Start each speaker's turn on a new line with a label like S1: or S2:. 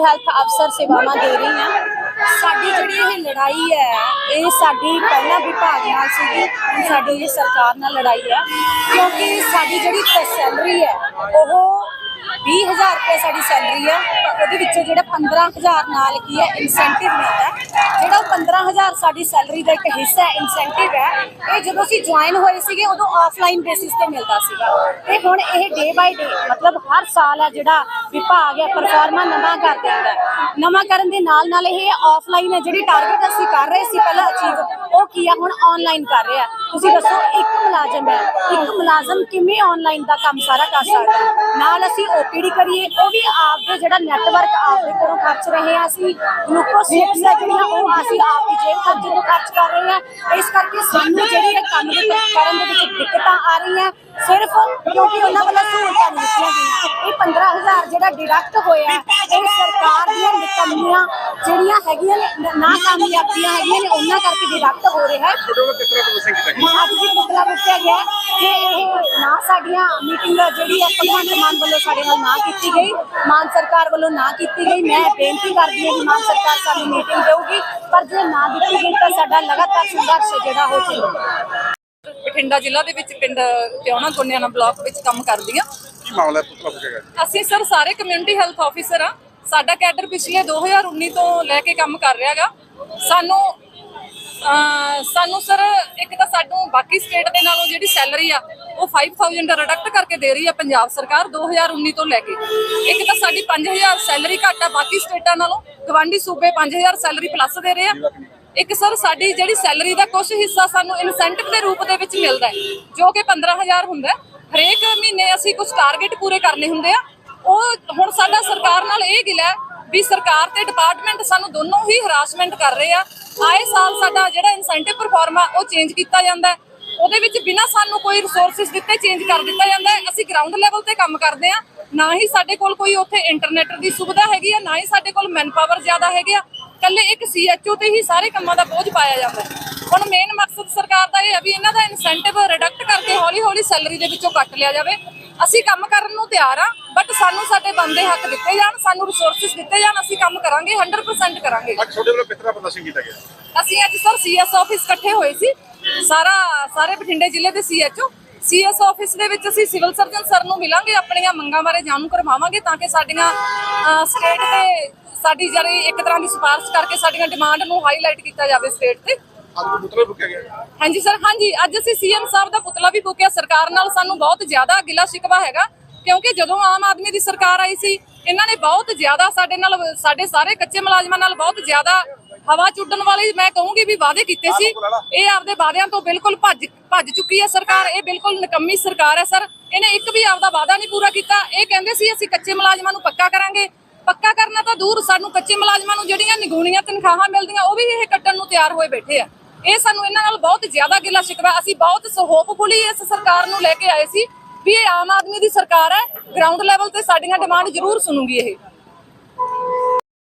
S1: Community health ਅਫਸਰ ਸੇਵਾਵਾਂ ਦੇ ਰਹੀ ਹਾਂ। ਸਾਡੀ ਜਿਹੜੀ ਇਹ ਲੜਾਈ ਹੈ, ਇਹ ਸਾਡੀ ਪਹਿਲਾਂ ਵਿਭਾਗ ਨਾਲ ਸੀਗੀ, ਹੁਣ ਸਾਡੀ ਇਹ ਸਰਕਾਰ ਨਾਲ ਲੜਾਈ ਹੈ। ਕਿਉਂਕਿ ਸਾਡੀ ਜਿਹੜੀ ਸੈਲਰੀ ਹੈ, ਉਹ 20000 ਰੁਪਏ ਸਾਡੀ ਸੈਲਰੀ ਹੈ ਉਹਦੇ ਵਿੱਚੋਂ ਜਿਹੜਾ 15000 ਨਾਲ ਕੀ ਹੈ ਇਨਸੈਂਟਿਵ ਮਿਲਦਾ ਜਿਹੜਾ ਉਹ 15000 ਸਾਡੀ ਸੈਲਰੀ ਦਾ ਇੱਕ ਹਿੱਸਾ ਹੈ ਇਨਸੈਂਟਿਵ ਹੈ, ਇਹ ਜਦੋਂ ਅਸੀਂ ਜੁਆਇਨ ਹੋਏ ਸੀਗੇ, ਉਦੋਂ ਆਫਲਾਈਨ ਬੇਸਿਸ ਤੇ ਮਿਲਦਾ ਸੀਗਾ। ਤੇ ਹੁਣ ਇਹ ਡੇ ਬਾਈ ਡੇ ਮਤਲਬ ਹਰ ਸਾਲ ਹੈ ਜਿਹੜਾ ਵਿਭਾਗ ਹੈ ਪਰਫਾਰਮਾ ਨਵਾਂ ਕਰ ਦਿੰਦਾ ਨਵਾਂ ਕਰਨ ਦੇ ਨਾਲ ਨਾਲ ਇਹ ਆਫਲਾਈਨ ਹੈ, ਜਿਹੜੀ ਟਾਰਗੇਟ ਅਸੀਂ ਕਰ ਰਹੇ ਸੀ ਪਹਿਲਾਂ ਅਚੀਵ ਉਹ ਕੀ ਆ? ਹੁਣ ਆਨਲਾਈਨ ਕਰ ਰਿਹਾ ਤੁਸੀਂ ਦੱਸੋ, ਇੱਕ ਮੁਲਾਜ਼ਮ ਹੈ, ਇੱਕ ਮੁਲਾਜ਼ਮ ਕਿਵੇਂ ਆਨਲਾਈਨ ਦਾ ਕੰਮ ਸਾਰਾ ਕਰ ਸਕਦਾ ਨਾਲ ਅਸੀਂ ਓਪੀਡੀ ਕਰੀਏ, ਉਹ ਵੀ ਆਪ ਆਪਦੇ ਜਿਹੜਾ ਨੈਟਵਰਕ ਆਪਦੇ ਕੋਲੋਂ ਖਰਚ ਰਹੇ ਹਾਂ ਅਸੀਂ ਗਲੂਕੋਸ ਸਿਪਸ ਜਿਹੜੀਆਂ, ਉਹ ਅਸੀਂ ਆਪਦੀ ਜੇਬ ਖਰਚੇ ਤੋਂ ਖਰਚ ਕਰ ਰਹੇ ਹਾਂ ਇਸ ਕਰਕੇ ਸਾਨੂੰ ਜਿਹੜੀ ਇਹ ਕੰਮ ਕਰਨ ਦੇ ਵਿੱਚ ਦਿੱਕਤਾਂ ਆ ਰਹੀਆਂ, ਸਿਰਫ ਕਿਉਂਕਿ ਉਹਨਾਂ ਵੱਲੋਂ ਸਹੂਲਤਾਂ ਨਹੀਂ ਦਿੱਤੀਆਂ ਗਈਆਂ। 15000 ਜਿਹੜਾ ਡਿਡਕਟ ਹੋਇਆ ਇਹ ਸਰਕਾਰ ਦੀਆਂ ਨਿਕੰਮੀਆਂ ਜਿਹੜੀਆਂ ਹੈਗੀਆਂ ਨੇ ਨਾ ਕਾਮਯਾਬੀਆਂ ਹੈਗੀਆਂ ਨੇ ਉਹਨਾਂ ਕਰਕੇ ਡਿਡਕਟ ਹੋ ਰਿਹਾ ਹੈ। ਅੱਜ ਵੀ ਪੁਤਲਾ ਬੁੱਕਿਆ ਗਿਆ ਕਿ ਇਹ ਨਾ ਸਾਡੀਆਂ ਮੀਟਿੰਗ ਜਿਹੜੀ ਹੈ ਭਗਵੰਤ ਮਾਨ ਵੱਲੋਂ ਸਾਡੇ ਨਾਲ ਨਾ ਕੀਤੀ ਗਈ ਮਾਨ ਸਰਕਾਰ ਵੱਲੋਂ ਨਾ ਕੀਤੀ ਗਈ। ਮੈਂ ਬੇਨਤੀ ਕਰਦੀ ਹਾਂ ਕਿ ਮਾਨ ਸਰਕਾਰ ਸਾਨੂੰ ਮੀਟਿੰਗ ਦੇਊਗੀ ਪਰ ਜੇ ਨਾ ਦਿੱਤੀ ਗਈ ਤਾਂ ਸਾਡਾ ਲਗਾਤਾਰ ਸੰਘਰਸ਼ ਜਿਹੜਾ ਹੋ ਚੱਲੇਗਾ।
S2: ਬਠਿੰਡਾ ਜ਼ਿਲ੍ਹਾ ਦੇ ਵਿੱਚ ਪਿੰਡ ਤਿਉਣਾ ਗੋਨਿਆਣਾ ਬਲਾਕ ਵਿੱਚ ਕੰਮ ਕਰਦੀ ਆ
S3: ਕੀ ਮਾਮਲਾ ਹੈ ਪੁੱਤਲਾ ਪੁੱਛਿਆ
S2: ਅਸੀਂ ਸਰ ਸਾਰੇ ਕਮਿਊਨਿਟੀ ਹੈਲਥ ਆਫੀਸਰ ਆ ਸਾਡਾ ਕੈਡਰ ਪਿਛਲੇ 2019 ਤੋਂ ਲੈ ਕੇ ਕੰਮ ਕਰ ਰਿਹਾਗਾ ਸਾਨੂੰ ਸਾਨੂੰ ਸਰ ਇੱਕ ਤਾਂ ਸਾਨੂੰ ਬਾਕੀ ਸਟੇਟ ਦੇ ਨਾਲੋਂ ਜਿਹੜੀ ਸੈਲਰੀ ਆ, ਉਹ 5000 ਰਿਡਕਟ ਕਰਕੇ ਦੇ ਰਹੀ ਆ ਪੰਜਾਬ ਸਰਕਾਰ 2019 ਤੋਂ ਲੈ ਕੇ। ਇੱਕ ਤਾਂ ਸਾਡੀ 5000 ਸੈਲਰੀ ਘੱਟ ਆ ਬਾਕੀ ਸਟੇਟਾਂ ਨਾਲੋਂ, ਗਵਾਂਢੀ ਸੂਬੇ 5000 ਸੈਲਰੀ ਪਲੱਸ ਦੇ ਰਹੇ ਆ। ਇੱਕ ਸਰ ਸਾਡੀ ਜਿਹੜੀ ਸੈਲਰੀ ਦਾ ਕੁਝ ਹਿੱਸਾ ਸਾਨੂੰ ਇਨਸੈਂਟਿਵ ਦੇ ਰੂਪ ਦੇ ਵਿੱਚ ਮਿਲਦਾ ਜੋ ਕਿ 15000 ਹੁੰਦਾ ਹਰੇਕ ਮਹੀਨੇ ਅਸੀਂ ਕੁਝ ਟਾਰਗੇਟ ਪੂਰੇ ਕਰਨੇ ਹੁੰਦੇ ਆ। ਉਹ ਹੁਣ ਸਾਡਾ ਸਰਕਾਰ ਨਾਲ ਇਹ ਗਿਲਾ ਹੈ ਵੀ ਸਰਕਾਰ ਤੇ ਡਿਪਾਰਟਮੈਂਟ ਸਾਨੂੰ ਦੋਨੋਂ ਹੀ ਹਰਾਸਮੈਂਟ ਕਰ ਰਹੇ ਆ। ਆਏ ਸਾਲ ਸਾਡਾ ਜਿਹੜਾ ਇਨਸੈਂਟਿਵ ਪਰਫਾਰਮਾ ਉਹ ਚੇਂਜ ਕੀਤਾ ਜਾਂਦਾ ਉਹਦੇ ਵਿੱਚ ਬਿਨਾਂ ਸਾਨੂੰ ਕੋਈ ਰਿਸੋਰਸਸ ਦਿੱਤੇ ਚੇਂਜ ਕਰ ਦਿੱਤਾ ਜਾਂਦਾ ਅਸੀਂ ਗਰਾਊਂਡ ਲੈਵਲ ਤੇ ਕੰਮ ਕਰਦੇ ਆ। ਨਾ ਹੀ ਸਾਡੇ ਕੋਲ ਕੋਈ ਉੱਥੇ ਇੰਟਰਨੈਟ ਦੀ ਸੁਵਿਧਾ ਹੈਗੀ ਆ, ਨਾ ਹੀ ਸਾਡੇ ਕੋਲ ਮੈਨਪਾਵਰ ਜ਼ਿਆਦਾ ਹੈਗੇ ਆ। ਕੱਲੇ ਇੱਕ ਸੀਐਚਓ ਤੇ ਹੀ ਸਾਰੇ ਕੰਮਾਂ ਦਾ ਬੋਝ ਪਾਇਆ ਜਾਂਦਾ ਹੁਣ ਮੇਨ ਮਕਸਦ ਸਰਕਾਰ ਦਾ ਇਹ ਹੈ ਵੀ ਇਹਨਾਂ ਦਾ ਇਨਸੈਂਟਿਵ ਰਿਡਕਟ ਕਰਕੇ ਹੌਲੀ ਹੌਲੀ ਸੈਲਰੀ ਦੇ ਵਿੱਚੋਂ ਕੱਟ ਲਿਆ ਜਾਵੇ। ਅਸੀਂ ਕੰਮ ਕਰਨ ਨੂੰ ਤਿਆਰ ਆ ਬਟ ਸਾਨੂੰ ਸਾਡੇ ਬੰਦੇ ਹੱਕ ਦਿੱਤੇ ਜਾਣ ਸਾਨੂੰ ਰਿਸੋਰਸਸ ਦਿੱਤੇ ਜਾਣ ਅਸੀਂ ਕੰਮ ਕਰਾਂਗੇ 100% ਕਰਾਂਗੇ।
S3: ਅੱਜ ਤੁਹਾਡੇ ਵੱਲੋਂ ਕਿਸ ਤਰ੍ਹਾਂ ਪ੍ਰਦਰਸ਼ਨ ਕੀਤਾ ਗਿਆ?
S2: ਅਸੀਂ ਅੱਜ ਸਰ ਸੀਐਸ ਆਫਿਸ ਇਕੱਠੇ ਹੋਏ ਸੀ। ਸਾਰਾ ਸਾਰੇ ਬਠਿੰਡੇ ਜ਼ਿਲ੍ਹੇ ਦੇ ਸੀਐਚਓ ਸੀਐਸ ਆਫਿਸ ਦੇ ਵਿੱਚ ਅਸੀਂ ਸਿਵਲ ਸਰਜਨ ਸਰ ਨੂੰ ਮਿਲਾਂਗੇ ਆਪਣੀਆਂ ਮੰਗਾਂ ਬਾਰੇ ਜਾਣੂ ਕਰਵਾਵਾਂਗੇ ਤਾਂ ਕਿ ਸਾਡੀਆਂ ਸਟੇਟ ਤੇ ਸਾਡੀ ਜਿਹੜੀ ਇੱਕ ਤਰ੍ਹਾਂ ਦੀ ਸਿਫਾਰਿਸ਼ ਕਰਕੇ ਸਾਡੀਆਂ ਡਿਮਾਂਡ ਨੂੰ ਹਾਈਲਾਈਟ ਕੀਤਾ ਜਾਵੇ ਸਟੇਟ ਤੇ।
S3: ਅੱਜ ਪੁੱਤਲਾ ਗਿਆ
S2: ਹਾਂਜੀ ਸਰ ਹਾਂਜੀ ਅੱਜ ਅਸੀਂ ਸੀਐਮ ਸਾਹਿਬ ਦਾ ਪੁਤਲਾ ਵੀ ਫੂਕਿਆ। ਸਰਕਾਰ ਨਾਲ ਸਾਨੂੰ ਬਹੁਤ ਜ਼ਿਆਦਾ ਗਿਲਾ ਸ਼ਿਕਵਾ ਹੈਗਾ ਕਿਉਂਕਿ ਜਦੋਂ ਆਮ ਆਦਮੀ ਦੀ ਸਰਕਾਰ ਆਈ ਸੀ ਇਹਨਾਂ ਨੇ ਬਹੁਤ ਜ਼ਿਆਦਾ ਸਾਡੇ ਨਾਲ ਸਾਡੇ ਸਾਰੇ ਕੱਚੇ ਮੁਲਾਜ਼ਮਾਂ ਨਾਲ ਬਹੁਤ ਜ਼ਿਆਦਾ ਹਵਾ ਚੁੱਡਣ ਵਾਲੇ ਮੈਂ ਕਹੂੰਗੀ ਵੀ ਵਾਅਦੇ ਕੀਤੇ ਸੀ। ਇਹ ਆਪਦੇ ਵਾਅਦਿਆਂ ਤੋਂ ਬਿਲਕੁਲ ਭੱਜ ਭੱਜ ਚੁੱਕੀ ਹੈ ਸਰਕਾਰ ਇਹ ਬਿਲਕੁਲ ਨਿਕੰਮੀ ਸਰਕਾਰ ਹੈ ਸਰ। ਇਹਨੇ ਇੱਕ ਵੀ ਆਪਦਾ ਵਾਅਦਾ ਨਹੀਂ ਪੂਰਾ ਕੀਤਾ। ਇਹ ਕਹਿੰਦੇ ਸੀ ਅਸੀਂ ਕੱਚੇ ਮੁਲਾਜ਼ਮਾਂ ਨੂੰ ਪੱਕਾ ਕਰਾਂਗੇ। ਪੱਕਾ ਕਰਨਾ ਤਾਂ ਦੂਰ ਸਾਨੂੰ ਕੱਚੇ ਮੁਲਾਜ਼ਮਾਂ ਨੂੰ ਜਿਹੜੀਆਂ ਨਿਗੂਣੀਆਂ ਤਨਖਾਹਾਂ ਮਿਲਦੀਆਂ ਉਹ ਵੀ ਇਹ ਕੱਟਣ ਨੂੰ ਤਿਆਰ ਹੋਏ ਬੈਠੇ ਆ। ਇਹ ਸਾਨੂੰ ਇਹਨਾਂ ਨਾਲ ਬਹੁਤ ਜ਼ਿਆਦਾ ਗਿਲਾ ਸ਼ਿਕਵਾ। ਅਸੀਂ ਬਹੁਤ ਹੋਪਫੁਲੀ ਇਸ ਸਰਕਾਰ ਨੂੰ ਲੈ ਕੇ ਆਏ ਸੀ ਵੀ ਇਹ ਆਮ ਆਦਮੀ ਦੀ ਸਰਕਾਰ ਹੈ। ਗਰਾਊਂਡ ਲੈਵਲ ਤੇ ਸਾਡੀਆਂ ਡਿਮਾਂਡ ਜ਼ਰੂਰ ਸੁਣੂਗੀ ਇਹ।